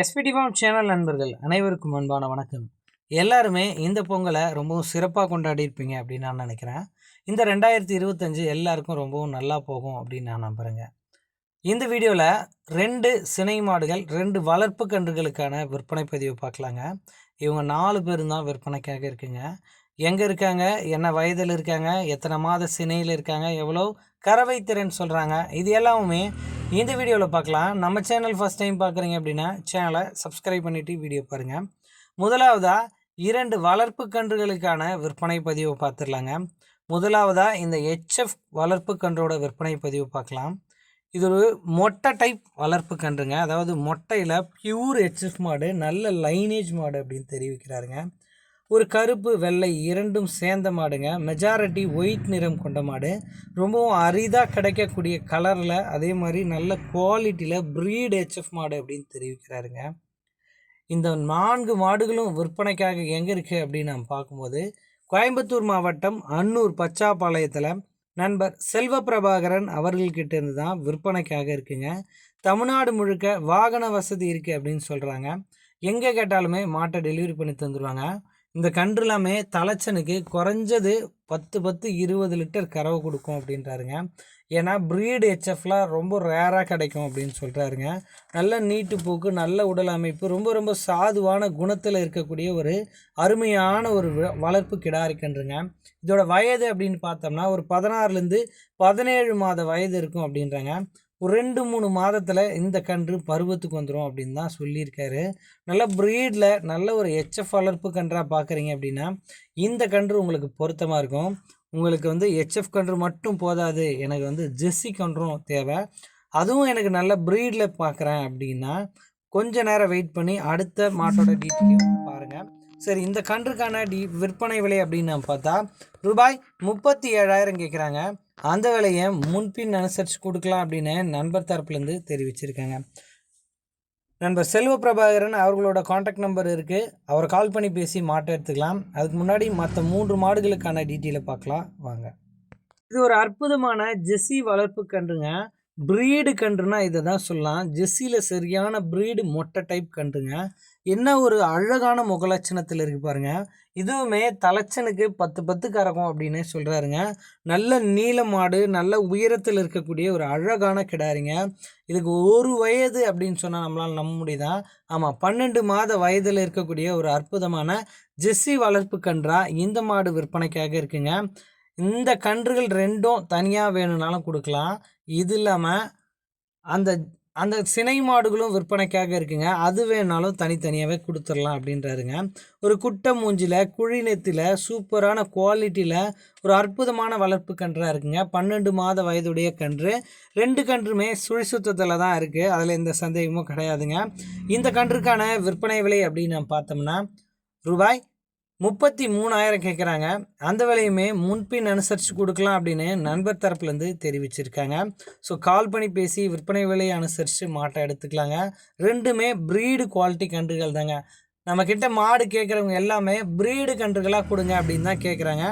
SPD form channel நண்பர்கள் அனைவருக்கும் அன்பான வணக்கம். எல்லாருமே இந்த பொங்கலை ரொம்பவும் சிறப்பாக கொண்டாடி இருப்பீங்க அப்படின்னு நான் நினைக்கிறேன். இந்த ரெண்டாயிரத்தி இருபத்தஞ்சு எல்லாருக்கும் ரொம்பவும் நல்லா போகும் அப்படின்னு நான் நம்புகிறேங்க இந்த வீடியோவில் ரெண்டு சினை மாடுகள் ரெண்டு வளர்ப்பு கன்றுகளுக்கான விற்பனை பதிவு பார்க்கலாங்க. இவங்க நாலு பேரும் தான் விற்பனைக்காக இருக்குங்க. எங்கே இருக்காங்க? என்ன வயதில் இருக்காங்க? எத்தனை மாத சினையில் இருக்காங்க? எவ்வளோ கறவை திறன் சொல்கிறாங்க இது எல்லாமே இந்த வீடியோவில் பார்க்கலாம். நம்ம சேனல் ஃபஸ்ட் டைம் பார்க்குறீங்க அப்படின்னா சேனலை சப்ஸ்கிரைப் பண்ணிவிட்டு வீடியோ பாருங்கள் முதலாவதாக இரண்டு வளர்ப்பு கன்றுகளுக்கான விற்பனை பதிவை பார்த்துடலாங்க. முதலாவதாக இந்த ஹெச்எஃப் வளர்ப்பு கன்றோட விற்பனை பதிவு பார்க்கலாம். இது ஒரு மொட்டை டைப் வளர்ப்பு கன்றுங்க. அதாவது மொட்டையில் பியூர் ஹெச்எஃப் மாடு நல்ல லைனேஜ் மாடு அப்படின்னு தெரிவிக்கிறாருங்க. ஒரு கருப்பு வெள்ளை இரண்டும் சேர்ந்த மாடுங்க. மெஜாரிட்டி ஒயிட் நிறம் கொண்ட மாடு. ரொம்பவும் அரிதாக கிடைக்கக்கூடிய கலரில் அதே மாதிரி நல்ல குவாலிட்டியில் ப்ரீட் ஹெச்எஃப் மாடு அப்படின்னு தெரிவிக்கிறாருங்க. இந்த நான்கு மாடுகளும் விற்பனைக்காக எங்கே இருக்குது அப்படின்னு நம்ம பார்க்கும்போது கோயம்புத்தூர் மாவட்டம் அன்னூர் பச்சாப்பாளையத்தில் நண்பர் செல்வ பிரபாகரன் அவர்கள்கிட்ட இருந்து தான் விற்பனைக்காக இருக்குங்க. தமிழ்நாடு முழுக்க வாகன வசதி இருக்குது அப்படின்னு சொல்கிறாங்க எங்கே கேட்டாலுமே மாட்டை டெலிவரி பண்ணி தந்துடுவாங்க இந்த கன்று எல்லாமே தலைச்சனுக்கு குறைஞ்சது பத்து பத்து இருபது லிட்டர் கறவை கொடுக்கும் அப்படின்றாருங்க. ஏன்னா ப்ரீடு ஹெச்எஃப்லாம் ரொம்ப ரேராக கிடைக்கும் அப்படின்னு சொல்கிறாருங்க நல்ல நீட்டு போக்கு நல்ல உடல் அமைப்பு ரொம்ப ரொம்ப சாதுவான குணத்தில் இருக்கக்கூடிய ஒரு அருமையான ஒரு வளர்ப்பு கிடாரி கன்றுங்க இதோட வயது அப்படின்னு பார்த்தோம்னா ஒரு பதினாறுலேருந்து பதினேழு மாத வயது இருக்கும் அப்படின்றாங்க. ஒரு ரெண்டு மூணு மாதத்தில் இந்த கன்று பருவத்துக்கு வந்துடும் அப்படின்னு தான் சொல்லியிருக்காரு. நல்ல ப்ரீடில் நல்ல ஒரு எச்எஃப் வளர்ப்பு கன்றாக பார்க்குறீங்க அப்படின்னா இந்த கன்று உங்களுக்கு பொருத்தமாக இருக்கும். உங்களுக்கு வந்து ஹெச்எஃப் கன்று மட்டும் போதாது. எனக்கு வந்து ஜெஸ்ஸி கன்றும் தேவை. அதுவும் எனக்கு நல்ல ப்ரீடில் பார்க்குறேன் அப்படின்னா கொஞ்ச நேரம் வெயிட் பண்ணி அடுத்த மாட்டோட டீட்டெயிலையும் பாருங்கள் சரி இந்த கன்றுக்கான டி விற்பனை விலை அப்படின்னு பார்த்தா ரூபாய் முப்பத்தி ஏழாயிரம் கேட்குறாங்க. அந்த விலையை முன்பின் அனுசரித்து கொடுக்கலாம் அப்படின்னு நண்பர் தரப்புலேருந்து தெரிவிச்சிருக்காங்க. நண்பர் செல்வ பிரபாகரன் அவர்களோட காண்டாக்ட் நம்பர் இருக்குது அவரை கால் பண்ணி பேசி மாட்டை எடுத்துக்கலாம். அதுக்கு முன்னாடி மற்ற மூன்று மாடுகளுக்கான டீட்டெயிலை பார்க்கலாம். வாங்க. இது ஒரு அற்புதமான ஜெஸ்ஸி வளர்ப்பு கன்றுங்க. ப்ரீடு கன்றுனா இதை தான் சொல்லலாம். ஜெஸ்ஸியில் சரியான ப்ரீடு மொட்டை டைப் கன்றுங்க. என்ன ஒரு அழகான முகலட்சணத்தில் இருக்குது பாருங்கள் இதுவுமே தலைச்சனுக்கு பத்து பத்து கறக்கும் அப்படின்னு சொல்கிறாருங்க நல்ல நீல மாடு நல்ல உயரத்தில் இருக்கக்கூடிய ஒரு அழகான கிடாரிங்க. இதுக்கு ஒரு வயது அப்படின்னு சொன்னால் நம்மளால் நம்ப முடியுதா? ஆமாம் பன்னெண்டு மாத வயதில் இருக்கக்கூடிய ஒரு அற்புதமான ஜெஸ்ஸி வளர்ப்பு கன்றா இந்த மாடு விற்பனைக்காக இருக்குங்க. இந்த கன்றுகள் ரெண்டும் தனியாக வேணும்னாலும் கொடுக்கலாம். இது இல்லாமல் அந்த அந்த சினை மாடுகளும் விற்பனைக்காக இருக்குங்க. அது வேணாலும் தனித்தனியாகவே கொடுத்துடலாம் அப்படின்றாருங்க. ஒரு குட்டை மூஞ்சில் குழிநெத்தில் சூப்பரான குவாலிட்டியில் ஒரு அற்புதமான வளர்ப்பு கன்றாக இருக்குங்க. பன்னெண்டு மாத வயதுடைய கன்று. ரெண்டு கன்றுமே சுழி சுத்தத்தில் தான் இருக்குது அதில் எந்த சந்தேகமும் கிடையாதுங்க. இந்த கன்றுக்கான விற்பனை விலை அப்படின்னு நம்ம பார்த்தோம்னா ரூபாய் முப்பத்தி மூணாயிரம் கேட்குறாங்க அந்த விலையுமே முன்பின் அனுசரித்து கொடுக்கலாம் அப்படின்னு நண்பர் தரப்புலேருந்து தெரிவிச்சிருக்காங்க. ஸோ கால் பண்ணி பேசி விற்பனை விலையை அனுசரித்து மாட்டை எடுத்துக்கலாங்க. ரெண்டுமே ப்ரீடு குவாலிட்டி கன்றுகள் தாங்க. நம்மக்கிட்ட மாடு கேட்குறவங்க எல்லாமே ப்ரீடு கன்றுகளாக கொடுங்க அப்படின்னு தான் கேட்குறாங்க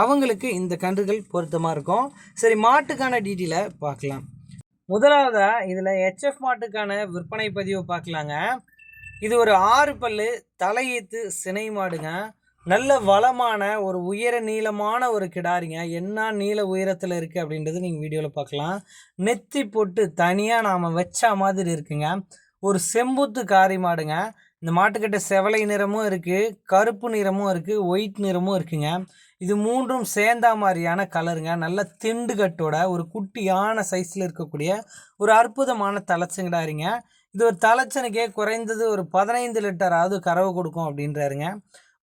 அவங்களுக்கு இந்த கன்றுகள் பொருத்தமாக இருக்கும். சரி மாட்டுக்கான டீட்டெயிலை பார்க்கலாம். முதலாவதாக இதில் ஹெச்எஃப் மாட்டுக்கான விற்பனை பதிவை பார்க்கலாங்க. இது ஒரு ஆறு பல்லு தலையீத்து சினை மாடுங்க. நல்ல வளமான ஒரு உயர நீளமான ஒரு கிடாரிங்க. என்ன நீள உயரத்தில் இருக்குது அப்படின்றது நீங்கள் வீடியோவில் பார்க்கலாம். நெத்தி போட்டு தனியாக நாம் வச்ச மாதிரி இருக்குங்க. ஒரு செம்புத்து காரி மாடுங்க. இந்த மாட்டுக்கிட்ட செவலை நிறமும் இருக்குது கருப்பு நிறமும் இருக்குது ஒயிட் நிறமும் இருக்குங்க. இது மூன்றும் சேர்ந்தா மாதிரியான கலருங்க. நல்ல திண்டுகட்டோட ஒரு குட்டியான சைஸில் இருக்கக்கூடிய ஒரு அற்புதமான தலைச்சங்கிடாரிங்க இது ஒரு தலைச்சனுக்கே குறைந்தது ஒரு பதினைந்து லிட்டராவது கறவை கொடுக்கும் அப்படின்றாருங்க.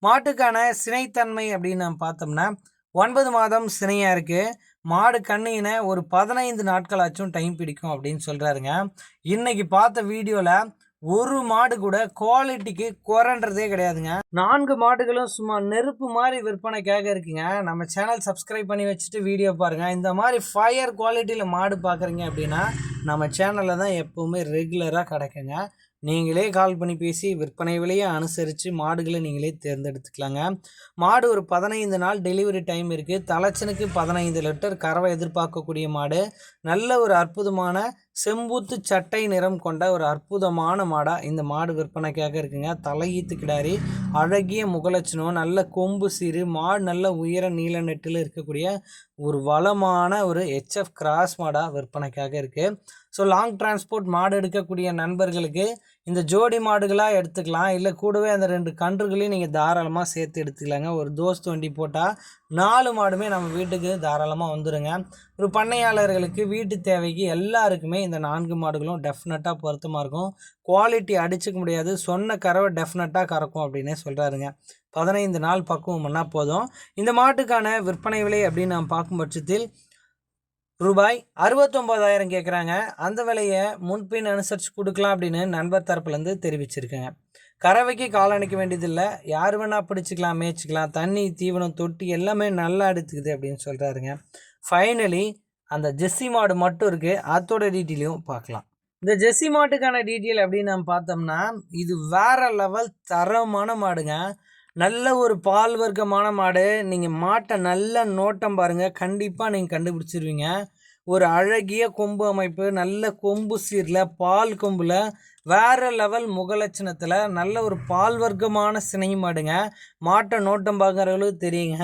மாட்டுக்கான சினைத்தன்மை அப்படின்னு நம்ம பார்த்தோம்னா ஒன்பது மாதம் சினையாக இருக்குது மாடு கண்ணின ஒரு பதினைந்து நாட்களாச்சும் டைம் பிடிக்கும் அப்படின்னு சொல்கிறாருங்க இன்றைக்கி பார்த்த வீடியோவில் ஒரு மாடு கூட குவாலிட்டிக்கு குறைன்றதே கிடையாதுங்க. நான்கு மாடுகளும் சும்மா நெருப்பு மாதிரி விற்பனைக்காக இருக்குங்க. நம்ம சேனல் சப்ஸ்கிரைப் பண்ணி வச்சுட்டு வீடியோ பாருங்கள் இந்த மாதிரி ஃபயர் குவாலிட்டியில் மாடு பார்க்குறீங்க அப்படின்னா நம்ம சேனலில் தான் எப்போவுமே ரெகுலராக கிடைக்குங்க. நீங்களே கால் பண்ணி பேசி விற்பனை விலையை அனுசரித்து மாடுகளை நீங்களே தேர்ந்தெடுத்துக்கலாங்க. மாடு ஒரு பதினைந்து நாள் டெலிவரி டைம் இருக்குது தலைச்சனுக்கு பதினைந்து லிட்டர் கறவை எதிர்பார்க்கக்கூடிய மாடு. நல்ல ஒரு அற்புதமான செம்பூத்து சட்டை நிறம் கொண்ட ஒரு அற்புதமான மாடாக இந்த மாடு விற்பனைக்காக இருக்குங்க. தலையீத்து கிடாரி அழகிய முகலட்சணம் நல்ல கொம்பு சீறு மாடு நல்ல உயர நீல நெட்டில் இருக்கக்கூடிய ஒரு வளமான ஒரு ஹெச்எஃப் கிராஸ் மாடாக விற்பனைக்காக இருக்குது ஸோ லாங் டிரான்ஸ்போர்ட் மாடு எடுக்கக்கூடிய நண்பர்களுக்கு இந்த ஜோடி மாடுகளாக எடுத்துக்கலாம். இல்லை கூடவே அந்த ரெண்டு கன்றுகளையும் நீங்கள் தாராளமாக சேர்த்து எடுத்துக்கலாங்க. ஒரு தோஸ்து வண்டி போட்டால் நாலு மாடுமே நம்ம வீட்டுக்கு தாராளமாக வந்துடுங்க ஒரு பண்ணையாளர்களுக்கு வீட்டு தேவைக்கு எல்லாருக்குமே இந்த நான்கு மாடுகளும் டெஃபினட்டாக பொருத்தமாக இருக்கும். குவாலிட்டி அடிச்சுக்க முடியாது. சொன்ன கறவை டெஃபினட்டாக கறக்கும் அப்படின்னே சொல்கிறாருங்க பதினைந்து நாள் பக்குவம் பண்ணால் போதும். இந்த மாட்டுக்கான விற்பனை விலை அப்படின்னு நாம் பார்க்கும் பட்சத்தில் ரூபாய் அறுபத்தொம்போதாயிரம் கேட்குறாங்க அந்த விலையை முன்பின் அனுசரித்து கொடுக்கலாம் அப்படின்னு நண்பர் தரப்புலேருந்து தெரிவிச்சிருக்கேங்க. கறவைக்கு கால் அணைக்க வேண்டியதில்லை. யார் வேணால் பிடிச்சிக்கலாம் மேய்ச்சிக்கலாம். தண்ணி தீவனம் தொட்டி எல்லாமே நல்லா எடுத்துக்குது அப்படின்னு சொல்கிறாருங்க ஃபைனலி அந்த ஜெஸ்ஸி மாடு மட்டும் இருக்குது அதோட டீட்டெயிலையும் பார்க்கலாம். இந்த ஜெஸ்ஸி மாட்டுக்கான டீட்டெயில் அப்படின்னு நம்ம பார்த்தோம்னா இது வேற லெவல் தரமான மாடுங்க. நல்ல ஒரு பால் வர்க்கமான மாடு. நீங்கள் மாட்டை நல்ல நோட்டம் பாருங்கள் கண்டிப்பாக நீங்கள் கண்டுபிடிச்சிருவீங்க. ஒரு அழகிய கொம்பு அமைப்பு நல்ல கொம்பு சீரில் பால் கொம்பில் வேறு லெவல் முகலட்சணத்தில் நல்ல ஒரு பால் வர்க்கமான சினை மாடுங்க. மாட்டை நோட்டம் பார்க்குறவங்களுக்கு தெரியுங்க.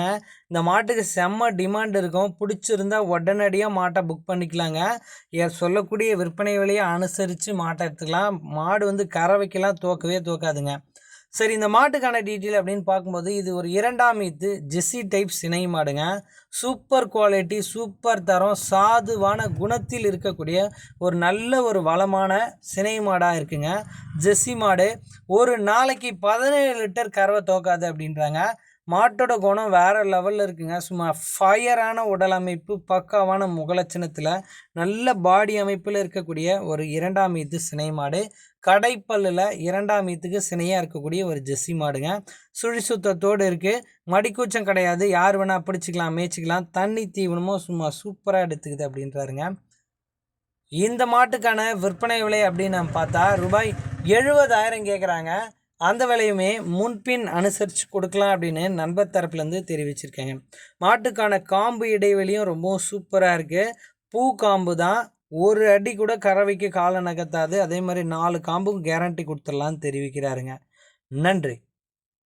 இந்த மாட்டுக்கு செம்ம டிமாண்ட் இருக்கும். பிடிச்சிருந்தா உடனடியாக மாட்டை புக் பண்ணிக்கலாங்க. சொல்லக்கூடிய விற்பனை விலையை அனுசரித்து மாட்டை எடுத்துக்கலாம். மாடு வந்து கறவைக்கெல்லாம் தோக்கவே தோக்காதுங்க. சரி இந்த மாட்டுக்கான டீட்டெயில் அப்படின்னு பார்க்கும்போது இது ஒரு இரண்டாம் ஈத்து ஜெஸ்ஸி டைப் சினை மாடுங்க. சூப்பர் குவாலிட்டி சூப்பர் தரம் சாதுவான குணத்தில் இருக்கக்கூடிய ஒரு நல்ல ஒரு வளமான சினை மாடாக இருக்குங்க. ஜெஸ்ஸி மாடு ஒரு நாளைக்கு பதினேழு லிட்டர் கறவை தோக்காது அப்படின்றாங்க. மாட்டோட குணம் வேறு லெவலில் இருக்குங்க. சும்மா ஃபயரான உடல் அமைப்பு பக்காவான முகலட்சணத்தில் நல்ல பாடி அமைப்பில் இருக்கக்கூடிய ஒரு இரண்டாம் இது சினை மாடு. கடைப்பல்லில் இரண்டாம் ஈத்துக்கு சினையாக இருக்கக்கூடிய ஒரு ஜெஸ்ஸி மாடுங்க. சுழி சுத்தத்தோடு இருக்குது மடிக்கூச்சம் கிடையாது. யார் வேணால் பிடிச்சிக்கலாம் மேய்ச்சிக்கலாம். தண்ணி தீவனமும் சும்மா சூப்பராக எடுத்துக்குது அப்படின்றாருங்க. இந்த மாட்டுக்கான விற்பனை விலை அப்படின்னு நம்ம பார்த்தா ரூபாய் எழுபதாயிரம் கேட்குறாங்க அந்த விலையுமே முன்பின் அனுசரித்து கொடுக்கலாம் அப்படின்னு நண்பர் தரப்புலேருந்து தெரிவிச்சிருக்கேங்க. மாட்டுக்கான காம்பு இடைவெளியும் ரொம்பவும் சூப்பராக இருக்குது பூ காம்பு தான் ஒரு அடி கூட கறவைக்கு காலை நகர்த்தாது. அதே மாதிரி நாலு காம்பும் கேரண்டி கொடுத்துடலான்னு தெரிவிக்கிறாருங்க. நன்றி.